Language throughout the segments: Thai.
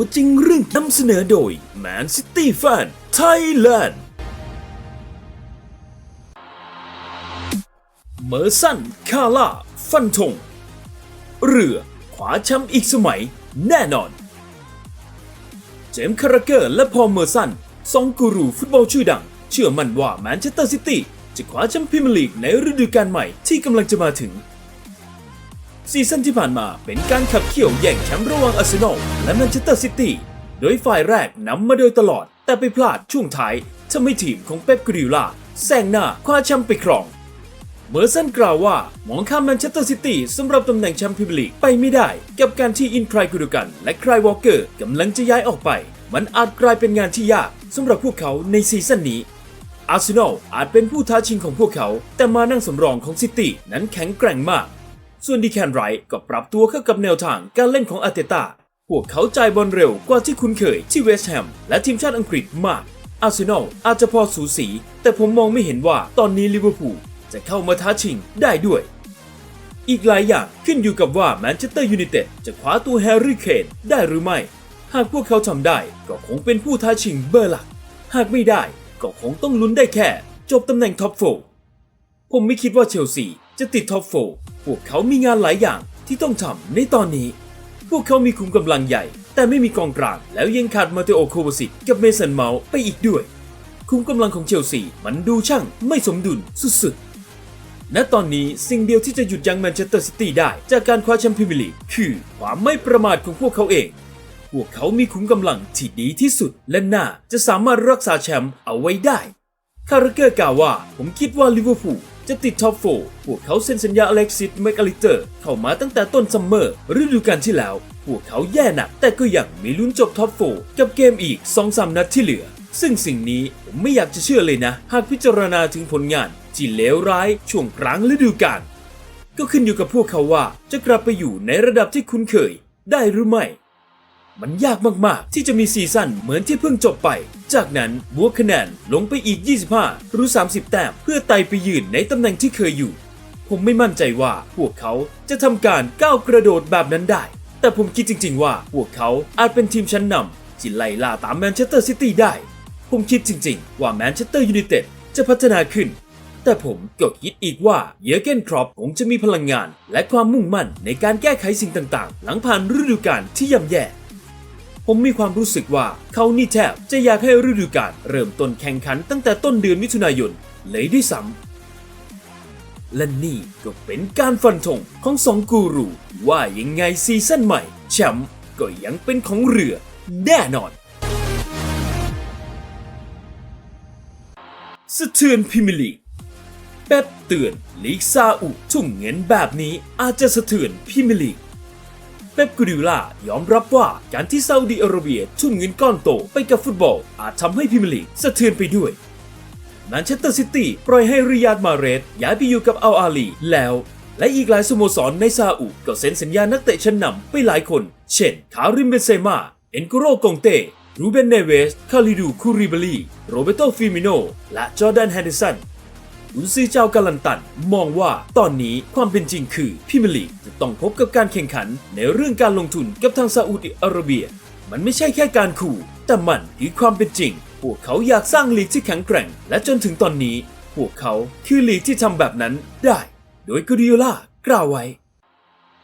ตัวจริงเรื่องนำเสนอโดย Man City Fan Thailand เมอร์สันคาร่าฟันธงเรือขวาแชมป์อีกสมัยแน่นอน เจมส์คาราเกอร์และพอลเมอร์สันสองกูรูฟุตบอลชื่อดัง เชื่อมั่นว่าแมนเชสเตอร์ซิตี้จะคว้าแชมป์พรีเมียร์ลีกในฤดูกาลใหม่ที่กำลังจะมาถึง ซีซั่นที่ผ่านมาเป็นการขับเคี่ยวแย่งแชมป์ระหว่างอาร์เซนอลและแมนเชสเตอร์ซิตี้ โดยฝ่ายแรกนำมาโดยตลอด แต่ไปพลาดช่วงท้ายทำให้ทีมของเป๊ปกริลล่าแซงหน้าคว้าแชมป์ไปครอง เมอร์สันกล่าวว่ามองข้ามแมนเชสเตอร์ซิตี้สำหรับตำแหน่งแชมป์พรีเมียร์ลีกไปไม่ได้ กับการที่อินไครกูดูกัน และไครวอลเกอร์กำลังจะย้ายออกไป มันอาจกลายเป็นงานที่ยากสำหรับพวกเขาในซีซั่นนี้อาร์เซนอลอาจเป็นผู้ท้าชิงของพวกเขา แต่มานั่งสำรองของซิตี้นั้นแข็งแกร่งมาก ส่วนดีแคนไรท์ก็ปรับตัวเข้ากับแนวทางการเล่นของอาร์เตต้าพวกเขาจ่ายบอลเร็วกว่าที่คุ้นเคยที่เวสต์แฮมและทีมชาติอังกฤษมาก อาร์เซนอลอาจจะพอสูสี แต่ผมมองไม่เห็นว่าตอนนี้ลิเวอร์พูลจะเข้ามาท้าชิงได้ด้วย อีกหลายอย่างขึ้นอยู่กับว่าแมนเชสเตอร์ยูไนเต็ดจะคว้าตัวแฮร์รี่เคนได้หรือไม่ หากพวกเขาทำได้ก็คงเป็นผู้ท้าชิงเบอร์หลัก หากไม่ได้ก็คงต้องลุ้นได้แค่ จบตำแหน่งท็อปโฟผมไม่คิดว่าเชลซี จะติดท็อปโฟพวกเขามีงานหลายอย่างที่ต้องทำในตอนนี้ พวกเขามีคุมกำลังใหญ่ แต่ไม่มีกองกลาง แล้วยังขาดมาเตโอโควาซิกกับเมสันเมาส์ไปอีกด้วย คุมกำลังของเชลซีมันดูช่างไม่สมดุลสุดๆ ณ ตอนนี้สิ่งเดียวที่จะหยุดยั้งแมนเชสเตอร์ซิตี้ได้จากการคว้าแชมเป์พรีเมียร์ลีกคือความไม่ประมาทของพวกเขาเอง พวกเขามีขุมกำลังที่ดีที่สุด และน่าจะสามารถรักษาแชมป์เอาไว้ได้ คาร์เกอร์กล่าวว่าผมคิดว่าลิเวอร์พูล จะติดท็อปโฟพวกเขาเซ็นสัญญาอเล็กซิสแมกอลิเตอร์เข้ามาตั้งแต่ต้นซัมเมอร์ฤดูกาลที่แล้ว พวกเขาแย่หนักแต่ก็ยังมีลุ้นจบท็อปโฟกับเกมอีก2-3นัดที่เหลือ ซึ่งสิ่งนี้ผมไม่อยากจะเชื่อเลยนะ หากพิจารณาถึงผลงานที่เลวร้ายช่วงกลางฤดูกาลก็ขึ้นอยู่กับพวกเขาว่าจะกลับไปอยู่ในระดับที่คุ้นเคย ได้หรือไม่ มันยากมากๆ ที่จะมีซีซั่นเหมือนที่เพิ่งจบไป จากนั้นบวกคะแนนลงไปอีก 25 หรือ 30 แต้มเพื่อไต่ไปยืนในตำแหน่งที่เคยอยู่ ผมไม่มั่นใจว่าพวกเขาจะทำการก้าวกระโดดแบบนั้นได้ แต่ผมคิดจริง ๆ ว่าพวกเขาอาจเป็นทีมชั้นนำที่ไล่ล่าตามแมนเชสเตอร์ซิตี้ได้ ผมคิดจริง ๆ ว่าแมนเชสเตอร์ยูไนเต็ดจะพัฒนาขึ้นแต่ผมก็คิดอีกว่าเยอเกนครอปคงจะมีพลังงาน และความมุ่งมั่นในการแก้ไขสิ่งต่างๆ หลังผ่านฤดูกาลที่ย่ำแย่ ผมมีความรู้สึกว่าเขานี่แทบจะอยากให้ฤดูกาลเริ่มต้นแข่งขันตั้งแต่ต้นเดือนมิถุนายนเลยด้วยซ้ำและนี่ก็เป็นการฟันธงของสองกูรูว่ายังไงซีซั่นใหม่แชมป์ก็ยังเป็นของเรือแน่นอนสะเทือนพรีเมียร์ลีกเป๊ปเตือนลีกซาอุทุ่มเงินแบบนี้อาจจะสะเทือนพรีเมียร์ลีก ป๊ปกูดิโอล่ายอมรับว่าการที่ซาอุดิอาระเบียทุ่มเงินก้อนโตไปกับฟุตบอล อาจทำให้พรีเมลีกสะเทือนไปด้วยแมนเชสเตอร์ซิตี้ปล่อยให้ริยาดมาเรสย้ายไปอยู่กับอัลอาลีแล้ว และอีกหลายสโมสรในซาอุก็เซ็นสัญญานักเตะชั้นนำไปหลายคน เช่น คาริมเบนเซม่าเอ็นโกโรกงเต้รูเบนเนเวส คาลิดูคูริบลีโรเบโตฟิมิโน และจอร์แดนแฮนเดสันุนซีเจ้ากาลันตัน มองว่าตอนนี้ความเป็นจริงคือพรีเมียร์ลีกจะต้องพบกับการแข่งขันในเรื่องการลงทุนกับทางซาอุดิอาระเบีย มันไม่ใช่แค่การขู่ แต่มันคือความเป็นจริง พวกเขาอยากสร้างลีกที่แข็งแกร่ง และจนถึงตอนนี้ พวกเขาคือลีกที่ทำแบบนั้นได้ โดยกูดิโอล่ากล่าวไว้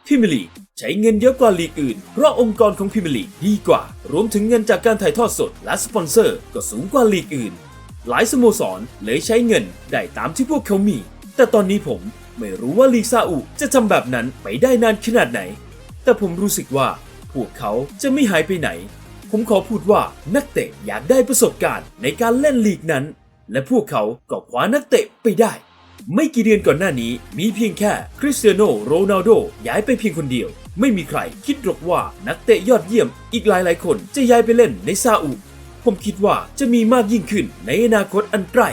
พรีเมียร์ลีกใช้เงินเยอะกว่าลีกอื่น เพราะองค์กรของพรีเมียร์ลีกดีกว่า รวมถึงเงินจากการถ่ายทอดสดและสปอนเซอร์ ก็สูงกว่าลีกอื่น หลายสโมสรเลยใช้เงินได้ตามที่พวกเขามี แต่ตอนนี้ผมไม่รู้ว่าลีซาอุจะทำแบบนั้นไปได้นานขนาดไหน แต่ผมรู้สึกว่าพวกเขาจะไม่หายไปไหน ผมขอพูดว่านักเตะอยากได้ประสบการณ์ในการเล่นลีกนั้น และพวกเขาก็คว้านักเตะไปได้ ไม่กี่เดือนก่อนหน้านี้มีเพียงแค่คริสเตียโนโรนัลโดย้ายไปเพียงคนเดียว ไม่มีใครคิดหรอกว่านักเตะยอดเยี่ยมอีกหลายๆ คนจะย้ายไปเล่นในซาอุ ผมคิดว่าจะมีมากยิ่งขึ้นในอนาคตอันใกล้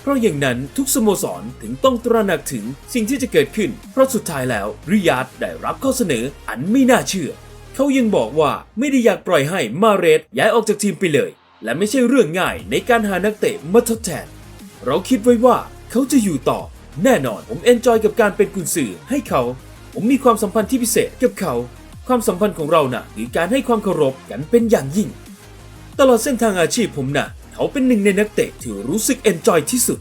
เพราะอย่างนั้นทุกสโมสรถึงต้องตระหนักถึงสิ่งที่จะเกิดขึ้น เพราะสุดท้ายแล้วริยาดได้รับข้อเสนออันไม่น่าเชื่อ เขายังบอกว่าไม่ได้อยากปล่อยให้มาเรสย้ายออกจากทีมไปเลย และไม่ใช่เรื่องง่ายในการหานักเตะมาทดแทน เราคิดไว้ว่าเขาจะอยู่ต่อ แน่นอนผมเอนจอยกับการเป็นกุนซือให้เขา ผมมีความสัมพันธ์ที่พิเศษกับเขา ความสัมพันธ์ของเราน่ะคือการให้ความเคารพกันเป็นอย่างยิ่ง ตลอดเส้นทางอาชีพผมน่ะ เขาเป็นหนึ่งในนักเตะที่รู้สึกเอนจอยที่สุด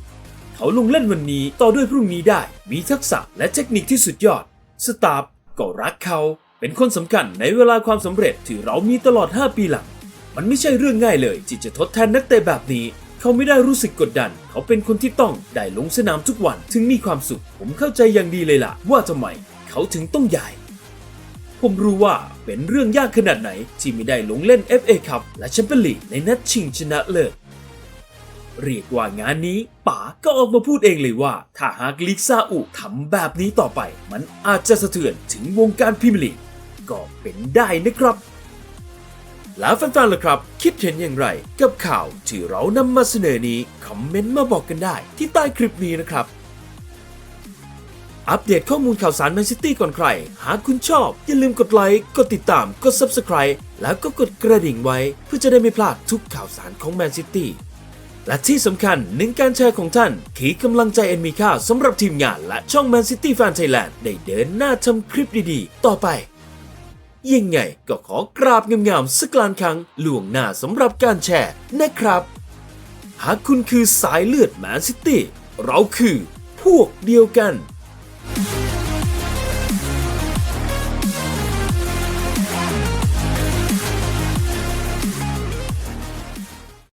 เขาลงเล่นวันนี้ต่อด้วยพรุ่งนี้ได้ มีทักษะและเทคนิคที่สุดยอด สตาฟก็รักเขา เป็นคนสำคัญในเวลาความสำเร็จที่เรามีตลอด 5 ปีหลัง มันไม่ใช่เรื่องง่ายเลยที่จะทดแทนนักเตะแบบนี้ เขาไม่ได้รู้สึกกดดัน เขาเป็นคนที่ต้องได้ลงสนามทุกวันถึงมีความสุข ผมเข้าใจอย่างดีเลยล่ะ ว่าทำไม เขาถึงต้องย้ายผมรู้ว่า เป็นเรื่องยากขนาดไหนที่ไม่ได้ลงเล่น FA คัพและแชมเปี้ยนลีกในนัดชิงชนะเลิศเรียกว่างานนี้ป๋าก็ออกมาพูดเองเลยว่า ถ้าหากลีกซาอุทำแบบนี้ต่อไป มันอาจจะสะเทือนถึงวงการพรีเมียร์ลีกก็เป็นได้นะครับ แล้วแฟนๆล่ะครับ คิดเห็นอย่างไร กับข่าวที่เรานำมาเสนอนี้ คอมเมนต์มาบอกกันได้ที่ใต้คลิปนี้นะครับ อัปเดตข้อมูลข่าวสารแมนซิตี้ก่อนใคร หากคุณชอบ อย่าลืมกดไลค์ กดติดตาม กด Subscribe แล้วก็กดกระดิ่งไว้ เพื่อจะได้ไม่พลาดทุกข่าวสารของแมนซิตี้ และที่สำคัญหนึ่งการแชร์ของท่าน คือกำลังใจอันมีค่าสำหรับทีมงานและช่อง Man City Fan Thailand ได้เดินหน้าทำคลิปดีๆ ต่อไป ยังไงก็ขอกราบงามๆสักลานครั้งล่วงหน้าสำหรับการแชร์นะครับ หากคุณคือสายเลือดแมนซิตี้เราคือพวกเดียวกัน